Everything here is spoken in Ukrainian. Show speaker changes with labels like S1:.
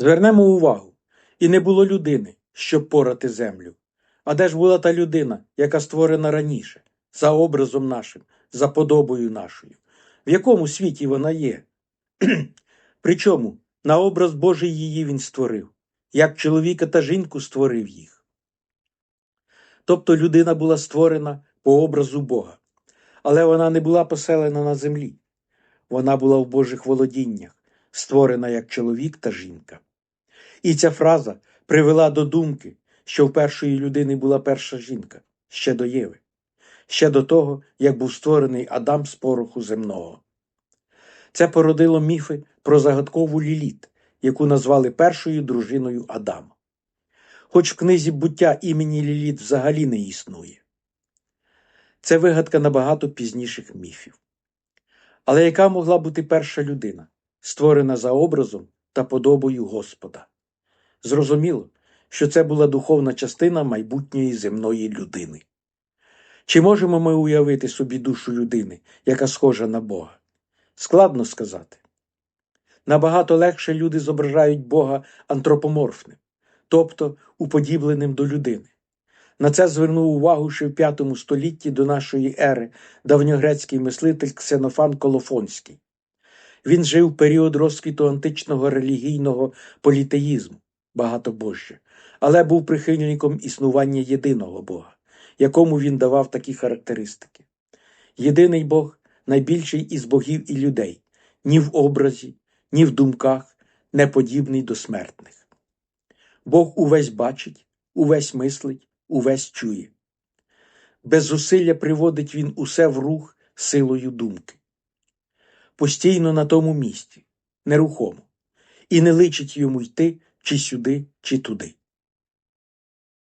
S1: Звернемо увагу, і не було людини, щоб порати землю. А де ж була та людина, яка створена раніше, за образом нашим, за подобою нашою? В якому світі вона є? Причому на образ Божий її він створив, як чоловіка та жінку створив їх. Тобто людина була створена по образу Бога, але вона не була поселена на землі. Вона була в Божих володіннях, створена як чоловік та жінка. І ця фраза привела до думки, що в першої людини була перша жінка, ще до Єви, ще до того, як був створений Адам з пороху земного. Це породило міфи про загадкову Ліліт, яку назвали першою дружиною Адама. Хоч в книзі буття імені Ліліт взагалі не існує. Це вигадка набагато пізніших міфів. Але яка могла бути перша людина, створена за образом та подобою Господа? Зрозуміло, що це була духовна частина майбутньої земної людини. Чи можемо ми уявити собі душу людини, яка схожа на Бога? Складно сказати. Набагато легше люди зображають Бога антропоморфним, тобто уподібленим до людини. На це звернув увагу ще в V столітті до нашої ери давньогрецький мислитель Ксенофан Колофонський. Він жив період розквіту античного релігійного політеїзму, багатобожжя, але був прихильником існування єдиного Бога, якому він давав такі характеристики. Єдиний Бог найбільший із богів і людей, ні в образі, ні в думках, не подібний до смертних. Бог увесь бачить, увесь мислить, увесь чує. Без зусилля приводить він усе в рух силою думки. Постійно на тому місці, нерухомо, і не личить йому йти чи сюди, чи туди.